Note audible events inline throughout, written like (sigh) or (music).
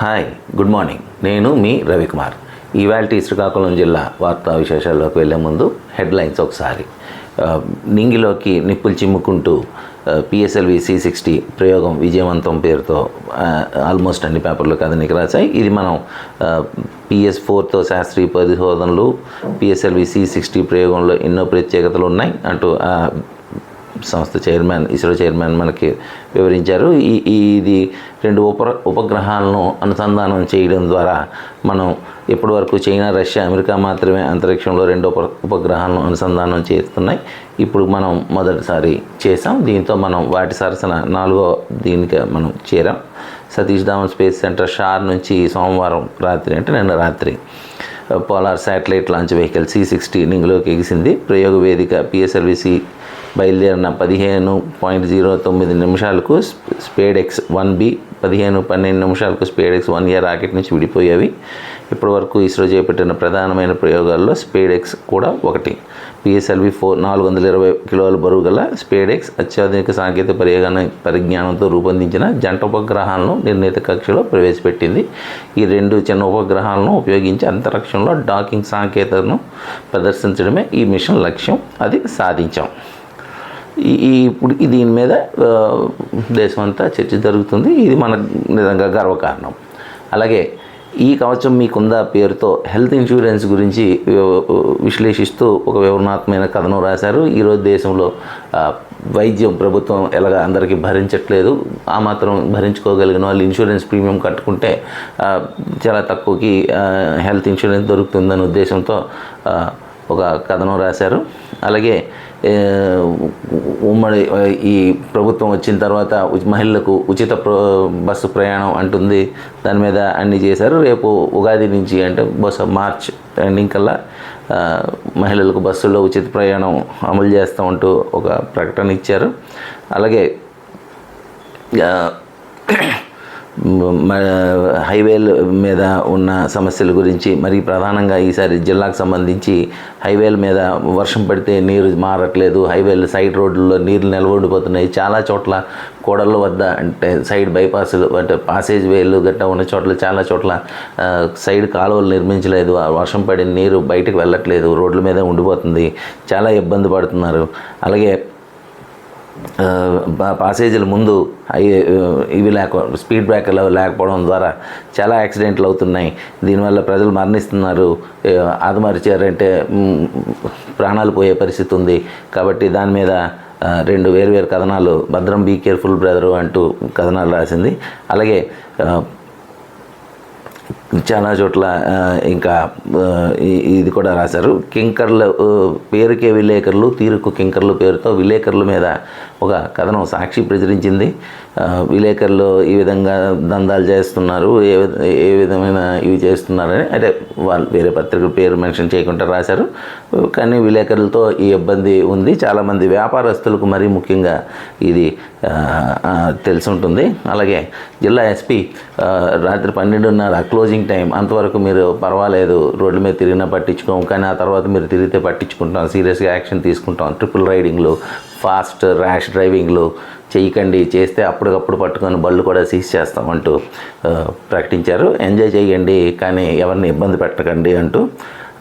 Hi good morning. నేను మీ రవికుమార్. ఇవాళ శ్రీకాకుళం జిల్లా వార్తా విశేషాల్లోకి వెళ్ళే ముందు హెడ్లైన్స్ ఒకసారి. నింగిలోకి నిప్పులు చిమ్ముకుంటూ పిఎస్ఎల్వి సి సిక్స్టీ ప్రయోగం విజయవంతం పేరుతో ఆల్మోస్ట్ అన్ని పేపర్లు కథనికి రాశాయి. ఇది మనం పిఎస్ ఫోర్తో శాస్త్రీయ పరిశోధనలు పిఎస్ఎల్వి సి సిక్స్టీ ప్రయోగంలో ఎన్నో ప్రత్యేకతలు ఉన్నాయి అంటూ సంస్థ చైర్మన్ ఇస్రో చైర్మన్ మనకి వివరించారు. ఈ ఈ- ఇది రెండు ఉప ఉపగ్రహాలను అనుసంధానం చేయడం ద్వారా మనం ఇప్పటివరకు చైనా రష్యా అమెరికా మాత్రమే అంతరిక్షంలో రెండు ఉప ఉపగ్రహాలను అనుసంధానం చేస్తున్నాయి. ఇప్పుడు మనం మొదటిసారి చేసాం దీంతో మనం వాటి సరసన నాలుగో దీనికి మనం చేరాం. సతీష్ ధావన్ స్పేస్ సెంటర్ షార్ నుంచి సోమవారం రాత్రి అంటే నిన్న రాత్రి polar satellite launch vehicle C sixty నింగ్లోకి ఎగిసింది. ప్రయోగ వేదిక పిఎస్ఎల్విసి బయలుదేరిన పదిహేను పాయింట్ జీరో తొమ్మిది నిమిషాలకు స్పేడ్ ఎక్స్ వన్ బి పదిహేను పన్నెండు నిమిషాలకు స్పేడ్ ఎక్స్ వన్ ఇయర్ రాకెట్ నుంచి విడిపోయేవి. ఇప్పటివరకు ఇస్రో చేపట్టిన ప్రధానమైన ప్రయోగాల్లో స్పేడ్ ఎక్స్ కూడా ఒకటి. పిఎస్ఎల్వి ఫోర్ నాలుగు వందల ఇరవై కిలోల బరువు గల స్పేడ్ ఎక్స్ అత్యాధునిక సాంకేతిక పరిజ్ఞాన పరిజ్ఞానంతో రూపొందించిన జంట ఉపగ్రహాలను నిర్ణీత కక్షలో ప్రవేశపెట్టింది. ఈ రెండు చిన్న ఉపగ్రహాలను ఉపయోగించి అంతరిక్షంలో డాకింగ్ సాంకేతికను ప్రదర్శించడమే ఈ మిషన్ లక్ష్యం. అది సాధించాం. ఈ ఇప్పుడు దీని మీద దేశం దేశమంతా చర్చ జరుగుతుంది. ఇది మన నిజంగా గర్వకారణం. అలాగే ఈ కవచం మీకుందా పేరుతో హెల్త్ ఇన్సూరెన్స్ గురించి విశ్లేషిస్తూ ఒక వివరణాత్మకమైన కథనం రాశారు. ఈరోజు దేశంలో వైద్యం ప్రభుత్వం ఎలాగ అందరికీ భరించట్లేదు. ఆ మాత్రం భరించుకోగలిగిన వాళ్ళు ఇన్సూరెన్స్ ప్రీమియం కట్టుకుంటే చాలా తక్కువకి హెల్త్ ఇన్సూరెన్స్ దొరుకుతుందనే ఉద్దేశంతో ఒక కథనం రాశారు. అలాగే ఉమ్మడి ఈ ప్రభుత్వం వచ్చిన తర్వాత మహిళలకు ఉచిత ప్ర బస్సు ప్రయాణం అంటుంది. దాని మీద అన్ని చేశారు. రేపు ఉగాది నుంచి అంటే బహుశా మార్చ్ ఎండింగ్ కల్లా మహిళలకు బస్సుల్లో ఉచిత ప్రయాణం అమలు చేస్తామంటూ ఒక ప్రకటన ఇచ్చారు. అలాగే హైవేల మీద ఉన్న సమస్యల గురించి మరి ప్రధానంగా ఈసారి జిల్లాకు సంబంధించి హైవేల మీద వర్షం పడితే నీరు మారట్లేదు హైవేలు సైడ్ రోడ్లలో నీళ్ళు నిలబడిపోతున్నాయి. చాలా చోట్ల కూడళ్ళ వద్ద అంటే సైడ్ బైపాస్లు అంటే పాసేజ్ వేలు గట్ట ఉన్న చోట్ల చాలా చోట్ల సైడ్ కాలువలు నిర్మించలేదు. వర్షం పడిన నీరు బయటకు వెళ్ళట్లేదు రోడ్ల మీద ఉండిపోతుంది. చాలా ఇబ్బంది పడుతున్నారు. అలాగే పాసేజీల ముందు అవి ఇవి లేక స్పీడ్ బ్రేకర్లు లేకపోవడం ద్వారా చాలా యాక్సిడెంట్లు అవుతున్నాయి. దీనివల్ల ప్రజలు మరణిస్తున్నారు. ఆదమరిచారంటే ప్రాణాలు పోయే పరిస్థితి ఉంది. కాబట్టి దాని మీద రెండు వేరు కథనాలు భద్రం బీ కేర్ఫుల్ బ్రదరు అంటూ కథనాలు రాసింది. అలాగే చాలా చోట్ల ఇంకా ఇది కూడా రాశారు. కింకర్ల పేరుకే విలేకరులు తీరుకు కింకర్లు పేరుతో విలేకరుల మీద ఒక కథనం సాక్షి ప్రచురించింది. విలేకరులు ఈ విధంగా దందాలు చేస్తున్నారు ఏ విధ- ఏ విధమైన ఇవి చేస్తున్నారని అంటే వాళ్ళు వేరే పత్రిక పేరు మెన్షన్ చేయకుండా రాశారు. కానీ విలేకరులతో ఈ ఇబ్బంది ఉంది. చాలామంది వ్యాపారస్తులకు మరీ ముఖ్యంగా ఇది తెలిసి ఉంటుంది. అలాగే జిల్లా ఎస్పీ రాత్రి పన్నెండున్నర క్లోజింగ్ టైం అంతవరకు మీరు పర్వాలేదు రోడ్ల మీద తిరిగినా పట్టించుకోం కానీ ఆ తర్వాత మీరు తిరిగితే పట్టించుకుంటాం సీరియస్గా యాక్షన్ తీసుకుంటాం. ట్రిపుల్ రైడింగ్లు ఫాస్ట్ ర్యాష్ డ్రైవింగ్లు చేయకండి చేస్తే అప్పటికప్పుడు పట్టుకొని బళ్ళు కూడా సీజ్ చేస్తాం అంటూ ప్రకటించారు. ఎంజాయ్ చేయండి కానీ ఎవరిని ఇబ్బంది పెట్టకండి అంటూ.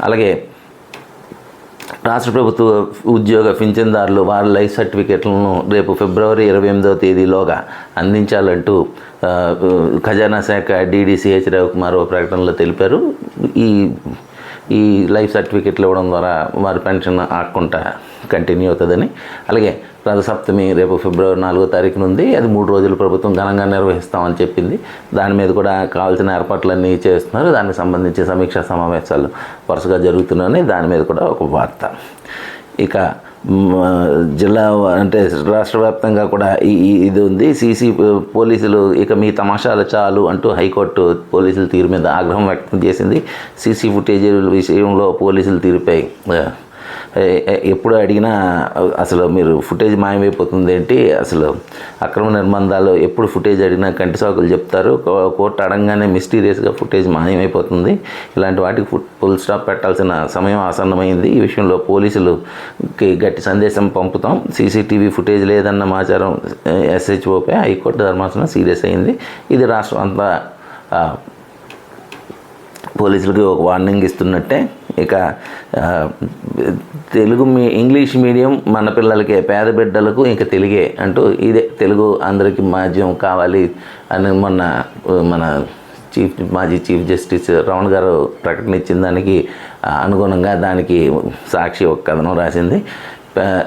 అలాగే రాష్ట్ర ప్రభుత్వ ఉద్యోగ పింఛన్దారులు వారి లైఫ్ సర్టిఫికెట్లను రేపు ఫిబ్రవరి ఇరవై ఎనిమిదవ తేదీలోగా అందించాలంటూ ఖజానా శాఖ డీడీసీహెచ్ రవికుమార్ ఓ ప్రకటనలో తెలిపారు. ఈ ఈ లైఫ్ సర్టిఫికెట్లు ఇవ్వడం ద్వారా వారి పెన్షన్ ఆకుండా కంటిన్యూ అవుతుందని. అలాగే రథసప్తమి రేపు ఫిబ్రవరి నాలుగో తారీఖున ఉంది అది మూడు రోజులు ప్రభుత్వం ఘనంగా నిర్వహిస్తామని చెప్పింది. దాని మీద కూడా కావాల్సిన ఏర్పాట్లన్నీ చేస్తున్నారు. దానికి సంబంధించి సమీక్షా సమావేశాలు వరుసగా జరుగుతున్నాయని దాని మీద కూడా ఒక వార్త. ఇక జిల్లా అంటే రాష్ట్ర వ్యాప్తంగా కూడా ఈ ఇది ఉంది. సీసీ పోలీసులు ఇక మీ తమాషాలు చాలు అంటూ హైకోర్టు పోలీసుల తీరు మీద ఆగ్రహం వ్యక్తం చేసింది. సీసీ ఫుటేజీ విషయంలో పోలీసుల తీరుపై ఎప్పుడు అడిగినా అసలు మీరు ఫుటేజ్ మాయమైపోతుంది ఏంటి అసలు అక్రమ నిర్బంధాలు ఎప్పుడు ఫుటేజ్ అడిగినా కంటి సాకులు చెప్తారు. కో- కోర్టు అడగానే మిస్టీరియస్గా ఫుటేజ్ మాయమైపోతుంది. ఇలాంటి వాటికి ఫుట్ ఫుల్ స్టాప్ పెట్టాల్సిన సమయం ఆసన్నమైంది. ఈ విషయంలో పోలీసులుకి గట్టి సందేశం పంపుతాం. సీసీటీవీ ఫుటేజ్ లేదన్న సమాచారం ఎస్హెచ్ఓపై హైకోర్టు ధర్మాసనం సీరియస్ అయింది. ఇది రాష్ట్రం అంతా పోలీసులకి ఒక వార్నింగ్ ఇస్తున్నట్టే. ఇక తెలుగు మీ ఇంగ్లీష్ మీడియం మన పిల్లలకి పేద బిడ్డలకు ఇంకా తెలుగే అంటూ ఇదే తెలుగు అందరికీ మాధ్యమం కావాలి అని మొన్న మన చీఫ్ మాజీ చీఫ్ జస్టిస్ రమణ గారు ప్రకటన ఇచ్చిన దానికి అనుగుణంగా దానికి సాక్షి ఒక కథనం రాసింది.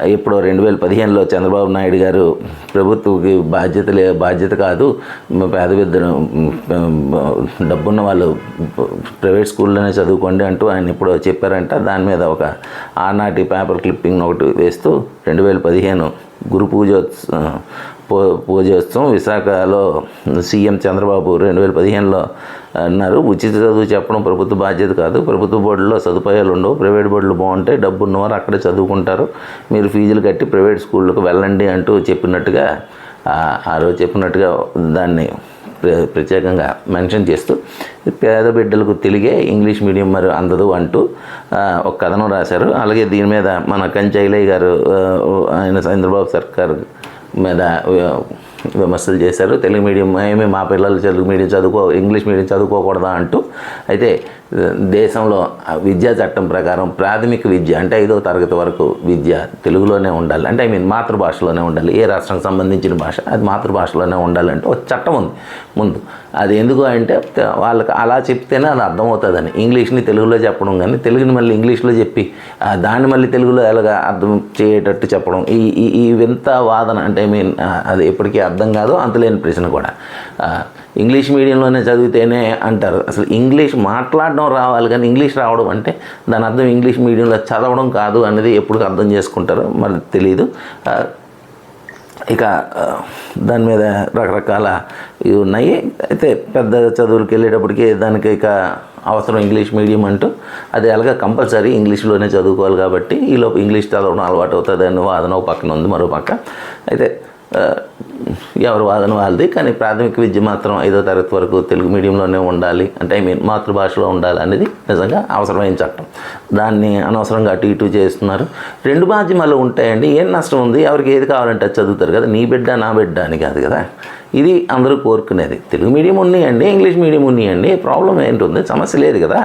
ఇప్పుడు రెండు వేల పదిహేనులో చంద్రబాబు నాయుడు గారు ప్రభుత్వకి బాధ్యత లే బాధ్యత కాదు పేద విద్యను డబ్బున్న వాళ్ళు ప్రైవేట్ స్కూల్లోనే చదువుకోండి అంటూ ఆయన ఇప్పుడు చెప్పారంట. దాని మీద ఒక ఆనాటి పేపర్ క్లిప్పింగ్ ఒకటి వేస్తూ రెండు వేల పదిహేను గురు పూజోత్సవం పూ పూజోత్సవం విశాఖలో సీఎం చంద్రబాబు రెండు వేల పదిహేనులో అన్నారు. ఉచిత చదువు చెప్పడం ప్రభుత్వ బాధ్యత కాదు. ప్రభుత్వ బోర్డులో సదుపాయాలు ఉండవు. ప్రైవేట్ బోర్డులు బాగుంటాయి. డబ్బు ఉన్నవారు అక్కడే చదువుకుంటారు. మీరు ఫీజులు కట్టి ప్రైవేట్ స్కూళ్ళకు వెళ్ళండి అంటూ చెప్పినట్టుగా ఆ- రోజు చెప్పినట్టుగా దాన్ని ప్ర- ప్రత్యేకంగా మెన్షన్ చేస్తూ పేద బిడ్డలకు తెలుగే ఇంగ్లీష్ మీడియం మరి అందదు అంటూ ఒక కథనం రాశారు. అలాగే దీని మీద మన కంచైలయ్య గారు ఆయన చంద్రబాబు సర్కార్ మీద విమర్శలు చేశారు. తెలుగు మీడియం ఏమి మా పిల్లలు తెలుగు మీడియం చదువుకో ఇంగ్లీష్ మీడియం చదువుకోకూడదా అంటూ అయితే దేశంలో ఆ విద్యా చట్టం ప్రకారం ప్రాథమిక విద్య అంటే ఐదో తరగతి వరకు విద్య తెలుగులోనే ఉండాలి. అంటే ఐ మీన్ మాతృభాషలోనే ఉండాలి. ఏ రాష్ట్రానికి సంబంధించిన భాష అది మాతృభాషలోనే ఉండాలంటే ఒక చట్టం ఉంది. ముందు అది ఎందుకు అంటే వాళ్ళకి అలా చెప్తేనే అది అర్థమవుతుందని. ఇంగ్లీష్ని తెలుగులో చెప్పడం కానీ తెలుగుని మళ్ళీ ఇంగ్లీష్లో చెప్పి దాన్ని మళ్ళీ తెలుగులో ఎలాగా అర్థం చేయేటట్టు చెప్పడం ఈ ఈ వింత వాదన అంటే ఐ మీన్ అది ఎప్పటికీ అర్థం కాదు అంతలేని ప్రశ్న కూడా. ఇంగ్లీష్ మీడియంలోనే చదివితేనే అంటారు. అసలు ఇంగ్లీష్ మాట్లాడడం రావాలి కానీ ఇంగ్లీష్ రావడం అంటే దాని అర్థం ఇంగ్లీష్ మీడియంలో చదవడం కాదు అనేది ఎప్పుడు అర్థం చేసుకుంటారో మరి తెలియదు ఇక దాని మీద రకరకాల ఇవి ఉన్నాయి. అయితే పెద్ద చదువులకు వెళ్ళేటప్పటికి దానికి ఇక అవసరం ఇంగ్లీష్ మీడియం అంటూ అది అలాగే కంపల్సరీ ఇంగ్లీష్లోనే చదువుకోవాలి కాబట్టి ఈలోపు ఇంగ్లీష్ చదవడం అలవాటు అవుతుంది అని వాదన ఒక పక్కన ఉంది మరో పక్క. అయితే ఎవరి వాదన వాళ్ళది కానీ ప్రాథమిక విద్య మాత్రం ఐదో తరగతి వరకు తెలుగు మీడియంలోనే ఉండాలి. అంటే ఐ మీన్ మాతృభాషలో ఉండాలి అనేది నిజంగా అవసరమైన చట్టం. దాన్ని అనవసరంగా అటు ఇటు చేస్తున్నారు. రెండు మాధ్యమాలు ఉంటాయండి. ఏం నష్టం ఉంది? ఎవరికి ఏది కావాలంటే అది చదువుతారు కదా. నీ బిడ్డ నా బిడ్డ అని కాదు కదా. ఇది అందరూ కోరుకునేది. తెలుగు మీడియం ఉన్నాయండి ఇంగ్లీష్ మీడియం ఉన్నాయండి ప్రాబ్లం ఏంటుంది? సమస్య లేదు కదా.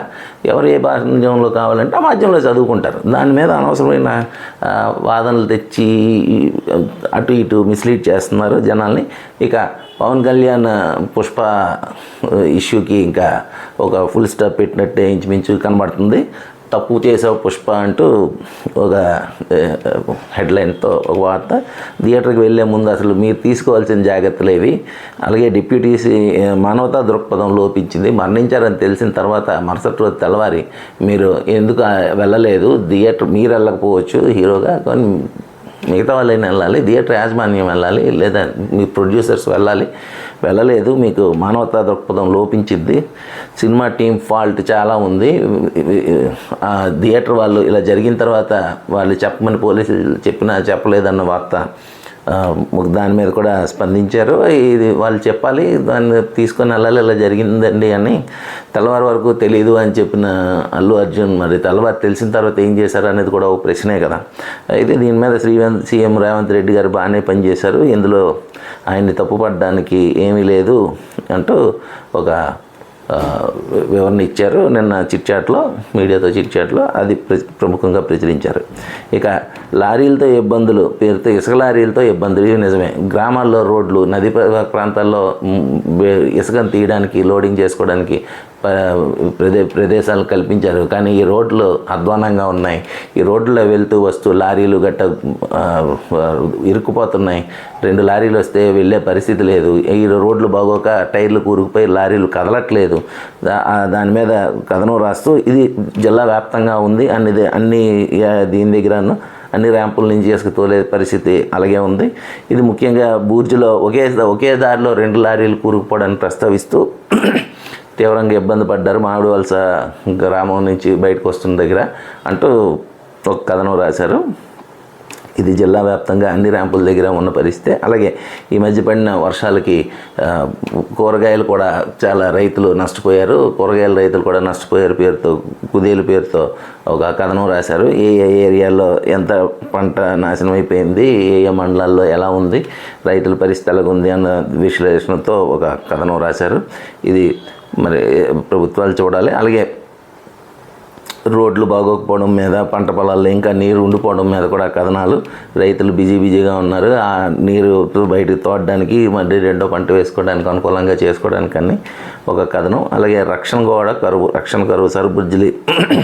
ఎవరు ఏ మాధ్యమంలో కావాలంటే ఆ మాధ్యమంలో చదువుకుంటారు. దాని మీద అనవసరమైన వాదనలు తెచ్చి అటు ఇటు మిస్లీడ్ చేస్తున్నారు జనాల్ని. ఇక పవన్ కళ్యాణ్ పుష్ప ఇష్యూకి ఇంకా ఒక ఫుల్ స్టాప్ పెట్టినట్టే ఇంచుమించు కనబడుతుంది. తప్పు చేసావు పుష్ప అంటూ ఒక హెడ్లైన్తో ఒక వార్త. థియేటర్కి వెళ్ళే ముందు అసలు మీరు తీసుకోవాల్సిన జాగ్రత్తలు ఏవి? అలాగే డిప్యూటీసీ మానవతా దృక్పథం లోపించింది మరణించారని తెలిసిన తర్వాత మరుసటి రోజు తెల్లవారి మీరు ఎందుకు వెళ్ళలేదు? థియేటర్ మీరు వెళ్ళకపోవచ్చు హీరోగా కానీ మిగతా వాళ్ళైనా వెళ్ళాలి థియేటర్ యాజమాన్యం వెళ్ళాలి లేదా మీ ప్రొడ్యూసర్స్ వెళ్ళాలి. వెళ్ళలేదు మీకు మానవతా దృక్పథం లోపించింది. సినిమా టీం ఫాల్ట్ చాలా ఉంది. ఆ థియేటర్ వాళ్ళు ఇలా జరిగిన తర్వాత వాళ్ళు చెప్పమని పోలీసులు చెప్పినా చెప్పలేదన్న వార్త దాని మీద కూడా స్పందించారు. ఇది వాళ్ళు చెప్పాలి దాన్ని తీసుకొని వెళ్ళాలి ఇలా జరిగిందండి అని తెల్లవారు వరకు తెలియదు అని చెప్పిన అల్లు అర్జున్ మరి తెల్లవారు తెలిసిన తర్వాత ఏం చేశారు అనేది కూడా ఒక ప్రశ్నే కదా. అయితే దీని మీద శ్రీవంత్ సీఎం రేవంత్ రెడ్డి గారు బాగానే పనిచేశారు. ఇందులో ఆయన్ని తప్పుపడడానికి ఏమీ లేదు అంటూ ఒక వివరణ ఇచ్చారు. నిన్న చిట్చాట్లో మీడియాతో చిట్చాట్లో అది ప్ర- ప్రముఖంగా ప్రచురించారు. ఇక లారీలతో ఇబ్బందులు పేరుతో ఇసుక లారీలతో ఇబ్బందులు ఇవి నిజమే. గ్రామాల్లో రోడ్లు నది ప్రాంతాల్లో ఇసుకను తీయడానికి లోడింగ్ చేసుకోవడానికి ప్రదే ప్రదేశాలు కల్పించారు. కానీ ఈ రోడ్లు అధ్వానంగా ఉన్నాయి. ఈ రోడ్లో వెళ్తూ వస్తూ లారీలు గట్ట ఇరుక్కుపోతున్నాయి. రెండు లారీలు వస్తే వెళ్ళే పరిస్థితి లేదు. ఈ రోడ్లు బాగోక టైర్లు కూరుకుపోయి లారీలు కదలట్లేదు. దాని మీద కథనం రాస్తూ ఇది జిల్లా వ్యాప్తంగా ఉంది. అన్ని అన్ని దీని దగ్గరను అన్ని ర్యాంపుల నుంచి ఇసుక తోలే పరిస్థితి అలాగే ఉంది. ఇది ముఖ్యంగా బూర్జులో ఒకే ఒకే దారిలో రెండు లారీలు కూరుకుపోవడానికి ప్రస్తావిస్తూ తీవ్రంగా ఇబ్బంది పడ్డారు. మామిడి వలస గ్రామం నుంచి బయటకు వస్తున్న దగ్గర అంటూ ఒక కథనం రాశారు. ఇది జిల్లా వ్యాప్తంగా అన్ని ర్యాంపుల దగ్గర ఉన్న పరిస్థితి అలాగే ఈ మధ్య పడిన వర్షాలకి కూరగాయలు కూడా చాలా రైతులు నష్టపోయారు. కూరగాయల రైతులు కూడా నష్టపోయారు పేరుతో కుదేలు పేరుతో ఒక కథనం రాశారు. ఏ ఏ ఏరియాలో ఎంత పంట నాశనం అయిపోయింది ఏ ఏ మండలాల్లో ఎలా ఉంది రైతుల పరిస్థితి ఎలాగుంది అన్న విశ్లేషణతో ఒక కథనం రాశారు. ఇది మరి ప్రభుత్వాలు చూడాలి. అలాగే రోడ్లు బాగోకపోవడం మీద పంట పొలాల్లో ఇంకా నీరు ఉండిపోవడం మీద కూడా కథనాలు. రైతులు బిజీ బిజీగా ఉన్నారు. ఆ నీరు బయటకు తోడడానికి మళ్ళీ రెండో పంట వేసుకోవడానికి అనుకూలంగా చేసుకోవడానికి అన్ని ఒక కథనం. అలాగే రక్షణ గోడ కరువు రక్షణ కరువు సరుబుజ్జిలి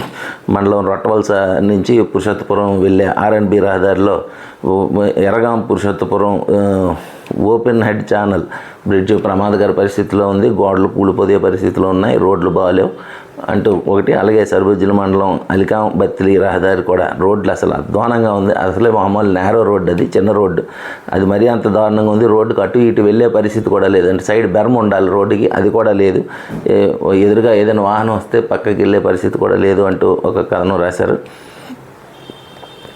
(clears throat) మండలం రొట్టవలస నుంచి పురుషోత్తపురం వెళ్ళే ఆర్ఎన్బి రహదారిలో Eragam Purushottapuram open head channel bridge ప్రమాదకర పరిస్థితిలో ఉంది. గోడలు కూలిపోయే పరిస్థితిలో ఉన్నాయి. రోడ్లు బాగాలేవు. అంటూ ఒకటి అలాగే సర్వజ్జుల మండలం అలికాం బత్తిలి రహదారి కూడా రోడ్లు అసలు అధ్వానంగా ఉంది. అసలే మామూలు నేరో రోడ్డు అది చిన్న రోడ్డు. అది మరీ అంత దారుణంగా ఉంది. రోడ్డుకు అటు ఇటు వెళ్ళే పరిస్థితి కూడా లేదు. అంటే సైడ్ బెర్మ ఉండాలి రోడ్డుకి అది కూడా లేదు. ఎదురుగా ఏదైనా వాహనం వస్తే పక్కకి వెళ్ళే పరిస్థితి కూడా లేదు అంటూ ఒక కథనం రాశారు.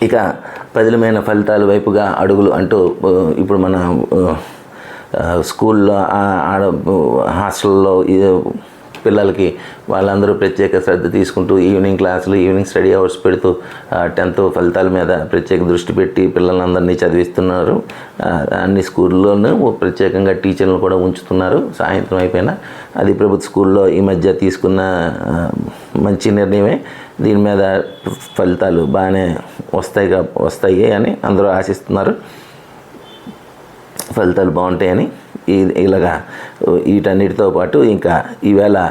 ఇక పదిలమైన ఫలితాల వైపుగా అడుగులు అంటూ ఇప్పుడు మన స్కూల్లో ఆడ హాస్టల్లో పిల్లలకి వాళ్ళందరూ ప్రత్యేక శ్రద్ధ తీసుకుంటూ ఈవినింగ్ క్లాసులు ఈవినింగ్ స్టడీ అవర్స్ పెడుతూ టెన్త్ ఫలితాల మీద ప్రత్యేక దృష్టి పెట్టి పిల్లలందరినీ చదివిస్తున్నారు. అన్ని స్కూల్లోనూ ప్రత్యేకంగా టీచర్లను కూడా ఉంచుతున్నారు. సాయంత్రం అయిపోయినా అది ప్రభుత్వ స్కూల్లో ఈ మధ్య తీసుకున్న మంచి నిర్ణయమే. దీని మీద ఫలితాలు బాగానే వస్తాయి వస్తాయి అని అందరూ ఆశిస్తున్నారు. ఫలితాలు బాగుంటాయని ఇలాగా వీటన్నిటితో పాటు ఇంకా ఈవేళ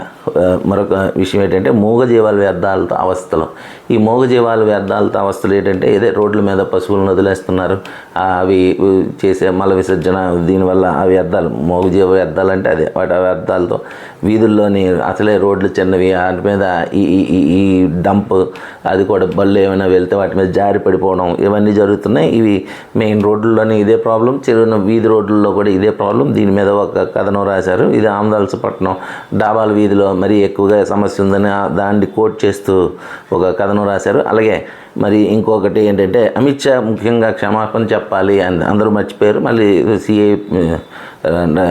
మరొక విషయం ఏంటంటే మూగజీవాల వ్యర్థాలతో అవస్థలు. ఈ మూగజీవాల వ్యర్థాలతో అవస్థలు ఏంటంటే ఇదే రోడ్ల మీద పశువులను వదిలేస్తున్నారు. అవి చేసే మల విసర్జన దీనివల్ల ఆ వ్యర్థాలు మూగజీవ వ్యర్థాలు అంటే అదే. వాటి ఆ వ్యర్థాలతో వీధుల్లోని అసలే రోడ్లు చిన్నవి వాటి మీద ఈ ఈ- ఈ ఈ డంప్ అది కూడా బళ్ళు ఏమైనా వెళ్తే వాటి మీద జారి పడిపోవడం ఇవన్నీ జరుగుతున్నాయి. ఇవి మెయిన్ రోడ్లలోనే ఇదే ప్రాబ్లం. చిరున వీధి రోడ్లలో కూడా ఇదే ప్రాబ్లం. దీని మీద ఒక కథనం రాశారు. ఇది ఆమదాల్సపట్నం డాబాల వీధిలో మరీ ఎక్కువగా సమస్య ఉందని దాన్ని కోట్ చేస్తూ ఒక కథను రాశారు. అలాగే మరి ఇంకొకటి ఏంటంటే అమిత్ షా ముఖ్యంగా క్షమాపణ చెప్పాలి అని అందరూ మర్చిపోయారు. మళ్ళీ సిఐ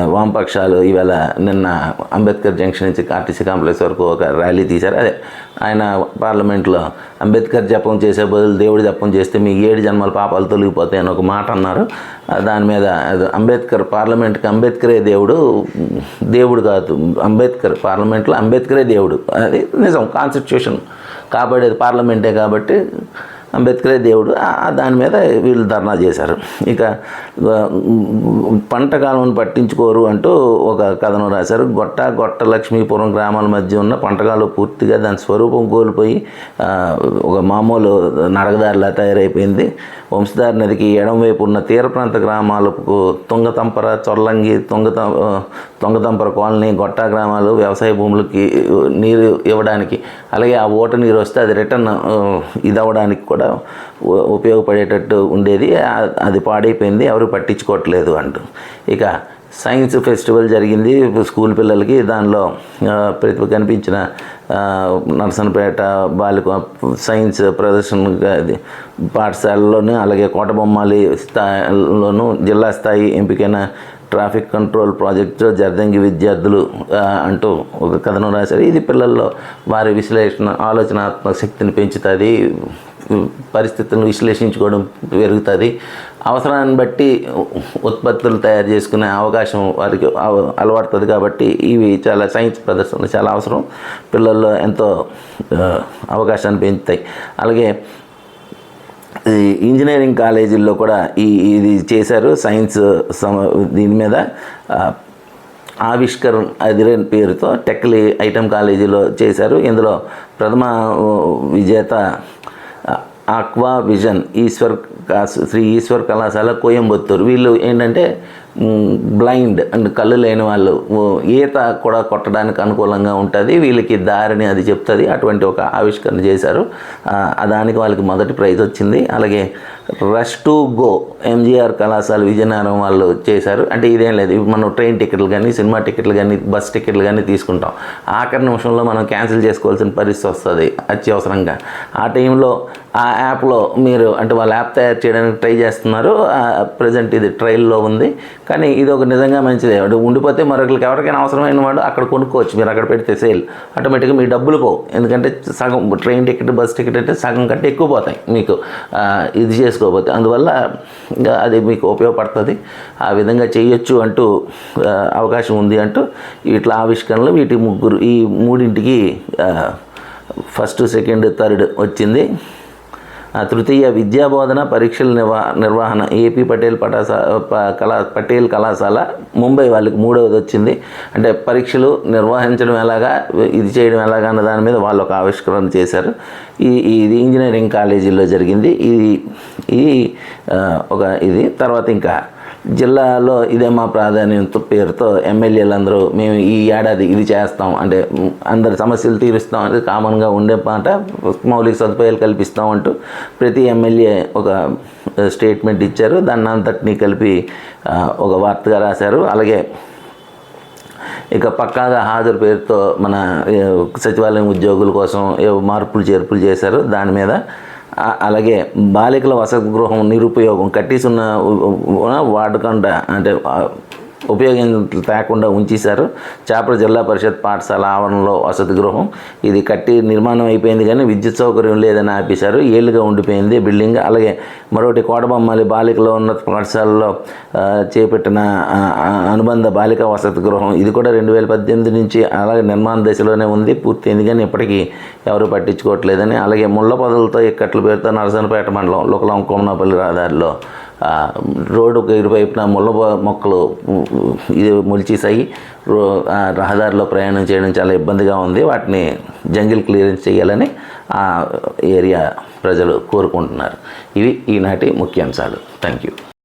వామపక్షాలు ఇవాళ నిన్న అంబేద్కర్ జంక్షన్ నుంచి ఆర్టీసీ కాంప్లెక్స్ వరకు ఒక ర్యాలీ తీశారు. అదే ఆయన పార్లమెంట్లో అంబేద్కర్ జపం చేసే బదులు దేవుడి జపం చేస్తే మీ ఏడు జన్మల పాపాలు తొలగిపోతాయి అని ఒక మాట అన్నారు. దాని మీద అంబేద్కర్ పార్లమెంట్కి అంబేద్కరే దేవుడు దేవుడు కాదు అంబేద్కర్ పార్లమెంట్లో అంబేద్కరే దేవుడు. అది నిజం కాన్స్టిట్యూషన్ కాబడేది పార్లమెంటే కాబట్టి అంబేద్కరే దేవుడు. ఆ- దాని మీద వీళ్ళు ధర్నా చేశారు. ఇక పంట కాలువను పట్టించుకోరు అంటూ ఒక కథనం రాశారు. గొట్ట గొట్ట లక్ష్మీపురం గ్రామాల మధ్య ఉన్న పంటకాలు పూర్తిగా దాని స్వరూపం కోల్పోయి ఒక మామూలు నడకదారిలా తయారైపోయింది. వంశధార నదికి ఎడమవైపు ఉన్న తీర ప్రాంత గ్రామాలకు తుంగతంపర చొల్లంగి తుంగత తుంగతంపర కాలనీ గొట్ట గ్రామాలు వ్యవసాయ భూములకి నీరు ఇవ్వడానికి అలాగే ఆ ఓట నీరు వస్తే అది రిటర్న్ ఆ, ఇది అవ్వడానికి కూడా కూడా ఉపయోగపడేటట్టు ఉండేది. అది పాడైపోయింది. ఎవరు పట్టించుకోవట్లేదు అంటూ. ఇక సైన్స్ ఫెస్టివల్ జరిగింది. స్కూల్ పిల్లలకి దానిలో ప్రతిభ కనిపించిన నర్సన్పేట బాలిక సైన్స్ ప్రదర్శన పాఠశాలలోను అలాగే కోటబొమ్మాలి స్థాయిలోను జిల్లా స్థాయి ఎంపికైన ట్రాఫిక్ కంట్రోల్ ప్రాజెక్టు జర్దంగి విద్యార్థులు అంటూ ఒక కథను రాశారు. ఇది పిల్లల్లో వారి విశ్లేషణ ఆలోచనాత్మక శక్తిని పెంచుతుంది. పరిస్థితులను విశ్లేషించుకోవడం పెరుగుతుంది. అవసరాన్ని బట్టి ఉత్పత్తులు తయారు చేసుకునే అవకాశం వారికి అవ- అలవాడుతుంది కాబట్టి ఇవి చాలా సైన్స్ ప్రదర్శనలు చాలా అవసరం. పిల్లల్లో ఎంతో అవకాశాన్ని పెంచుతాయి. అలాగే ఈ ఇంజనీరింగ్ కాలేజీల్లో కూడా ఈ ఇది చేశారు సైన్స్ సమ దీని మీద. ఆవిష్కరణ అదిరే పేరుతో టెక్లీ ఐటమ్ కాలేజీలో చేశారు. ఇందులో ప్రథమ విజేత ఆక్వా విజన్ ఈశ్వర్ శ్రీ ఈశ్వర్ కళాశాల కోయంబత్తూరు. వీళ్ళు ఏంటంటే బ్లైండ్ అండ్ కళ్ళు లేని వాళ్ళు ఈత కూడా కొట్టడానికి అనుకూలంగా ఉంటుంది. వీళ్ళకి దారిని అది చెప్తుంది. అటువంటి ఒక ఆవిష్కరణ చేశారు. దానికి వాళ్ళకి మొదటి ప్రైజ్ వచ్చింది. అలాగే రష్ టు గో ఎంజీఆర్ కళాశాల విజయనగరం వాళ్ళు చేశారు. అంటే ఇదేం లేదు. మనం ట్రైన్ టికెట్లు కానీ సినిమా టికెట్లు కానీ బస్ టికెట్లు కానీ తీసుకుంటాం. ఆఖరి నిమిషంలో మనం క్యాన్సిల్ చేసుకోవాల్సిన పరిస్థితి వస్తుంది అత్యవసరంగా. ఆ టైంలో ఆ యాప్లో మీరు అంటే వాళ్ళ యాప్ తయారు చేయడానికి ట్రై చేస్తున్నారు. ప్రజెంట్ ఇది ట్రైల్లో ఉంది. కానీ ఇది ఒక నిజంగా మంచిదే. వాడు ఉండిపోతే మరొకరికి ఎవరికైనా అవసరమైన వాడు అక్కడ కొనుక్కోవచ్చు. మీరు అక్కడ పెడితే సేల్. ఆటోమేటిక్గా మీ డబ్బులు పోవు. ఎందుకంటే సగం ట్రైన్ టికెట్ బస్ టికెట్ అంటే సగం కంటే ఎక్కువ పోతాయి మీకు. ఇది చేసుకోకపోతే. అందువల్ల ఇంకా అది మీకు ఉపయోగపడుతుంది. ఆ విధంగా చేయొచ్చు అంటూ అవకాశం ఉంది అంటూ ఇట్లా ఆవిష్కరణలు వీటి ముగ్గురు ఈ మూడింటికి ఫస్ట్ సెకండ్ థర్డ్ వచ్చింది. తృతీయ విద్యాబోధన పరీక్షల నిర్వా నిర్వహణ ఏపీ పటేల్ పటాసా ప- కళా పటేల్ కళాశాల ముంబై వాళ్ళకి మూడవది వచ్చింది. అంటే పరీక్షలు నిర్వహించడం ఎలాగా ఇది చేయడం ఎలాగా అన్న దాని మీద వాళ్ళు ఒక ఆవిష్కరణ చేశారు. ఈ ఇది ఇంజనీరింగ్ కాలేజీలో జరిగింది. ఇది ఇది ఒక ఇది. తర్వాత ఇంకా జిల్లాలో ఇదే మా ప్రాధాన్యత పేరుతో ఎమ్మెల్యేలు అందరూ మేము ఈ ఏడాది ఇది చేస్తాం. అంటే అందరి సమస్యలు తీరుస్తాం అనేది కామన్గా ఉండే మాట. మౌలిక సదుపాయాలు కల్పిస్తాం అంటూ ప్రతి ఎమ్మెల్యే ఒక స్టేట్మెంట్ ఇచ్చారు. దాన్ని అంతటినీ కలిపి ఒక వార్తగా రాశారు. అలాగే ఇక పక్కాగా హాజరు పేరుతో మన సచివాలయం ఉద్యోగుల కోసం ఏవో మార్పులు చేర్పులు చేశారు. దాని మీద అలాగే బాలికల వసతి గృహం నిరుపయోగం కట్టేసున్న వాడకుండా అంటే ఆ, ఉపయోగం తేకుండా ఉంచేశారు. చేపల జిల్లా పరిషత్ పాఠశాల ఆవరణలో వసతి గృహం. ఇది కట్టి నిర్మాణం అయిపోయింది కానీ విద్యుత్ సౌకర్యం లేదని ఆపేశారు. ఏళ్ళుగా ఉండిపోయింది బిల్డింగ్. అలాగే మరొకటి కోటబొమ్మాలి బాలికలో ఉన్నత పాఠశాలలో చేపట్టిన అనుబంధ బాలిక వసతి గృహం. ఇది కూడా రెండు వేల పద్దెనిమిది నుంచి అలాగే నిర్మాణ దశలోనే ఉంది. పూర్తయింది కానీ ఇప్పటికీ ఎవరు పట్టించుకోవట్లేదని. అలాగే ముళ్ళ పొదలతో ఇక్కట్ల పేరుతో నరసనపేట మండలం లుకలం కోమనాపల్లి రహదారిలో రోడ్డుకు ఇరువైపున ముళ్ళ మొక్కలు ఇది మొలిచేసాయి రహదారిలో ప్రయాణం చేయడం చాలా ఇబ్బందిగా ఉంది. వాటిని జంగిల్ క్లియరెన్స్ చేయాలని ఆ ఏరియా ప్రజలు కోరుకుంటున్నారు. ఇవి ఈనాటి ముఖ్యాంశాలు. Thank you